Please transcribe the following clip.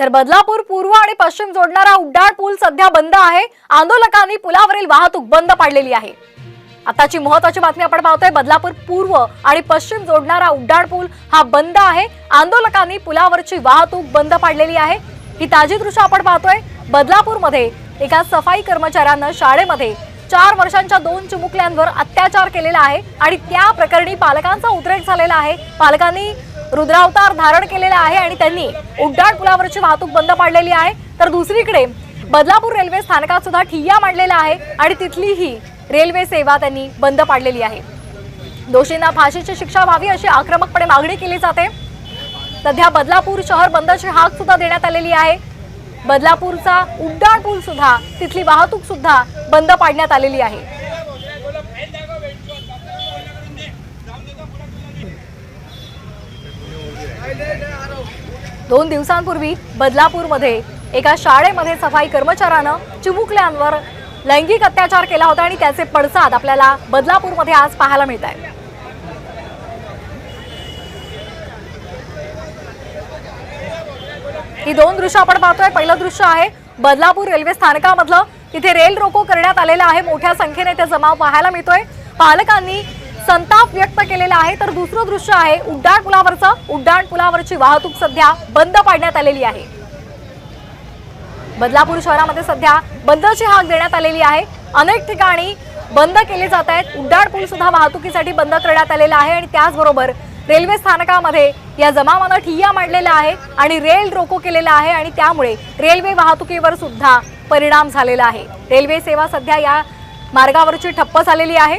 तर बदलापूर पूर्व आणि पश्चिम जोडणारा उड्डाण पूल सध्या बंद आहे. आंदोलकांनी पुलावरील वाहतूक बंद पाडलेली आहे. आताची महत्वाची बातमी आपण पाहतोय बदलापूर पूर्व आणि पश्चिम जोडणारा उड्डाण पूल हा बंद आहे. आंदोलकांनी पुलावरची वाहतूक बंद पाडलेली आहे. ही ताजी दृश्य आपण पाहतोय बदलापूरमध्ये एका सफाई कर्मचाऱ्यानं शाळेमध्ये चार वर्षांच्या दोन चिमुकल्यांवर अत्याचार केलेला आहे आणि त्या प्रकरणी पालकांचा उद्रेक झालेला आहे. पालकांनी रुद्रावतार धारण केलेला आहे आणि त्यांनी उड्डाण पुलावरची वाहतूक बंद पाडलेली आहे. तर दुसरीकडे बदलापूर रेल्वे स्थानकात सुद्धा ठिय्या मांडलेला आहे आणि तिथलीही रेल्वे सेवा त्यांनी बंद पाडलेली आहे. दोषींना फाशीची शिक्षा व्हावी अशी आक्रमकपणे मागणी केली जाते. सध्या बदलापूर शहर बंदची हाक सुद्धा देण्यात आलेली आहे. बदलापूरचा उड्डाण पूल सुद्धा तिथली वाहतूक सुद्धा बंद पाडण्यात आलेली आहे. दोन दिवसांपूर्वी बदलापूरमध्ये एका शाळेमध्ये सफाई कर्मचाऱ्यानं चिमुकल्यांवर लैंगिक अत्याचार केला होता आणि त्याचे पडसाद आपल्याला बदलापूरमध्ये आज पाहायला मिळत आहेत. ही दोन दृश्य आपण पाहतोय. पहिलं दृश्य आहे बदलापूर रेल्वे स्थानकामधलं. तिथे रेल रोको करण्यात आलेलं आहे. मोठ्या संख्येने ते जमाव पाहायला मिळतोय. पालकांनी संताप व्यक्त केलेला आहे. तर दुसरं दृश्य आहे उड्डाण पुलावरचं. उड्डाण पुलावरची वाहतूक सध्या बंद पाडण्यात आलेली आहे. बदलापूर शहरामध्ये सध्या बंदची हाक देण्यात आलेली आहे. अनेक ठिकाणी बंद केले जात आहेत. उड्डाण पूल सुद्धा वाहतुकीसाठी बंद करण्यात आलेला आहे आणि त्याचबरोबर रेल्वे स्थानकामध्ये या जमावानं ठिय्या मांडलेला आहे आणि रेल रोको केलेला आहे आणि त्यामुळे रेल्वे वाहतुकीवर सुद्धा परिणाम झालेला आहे. रेल्वे सेवा सध्या या मार्गावरची ठप्प झालेली आहे.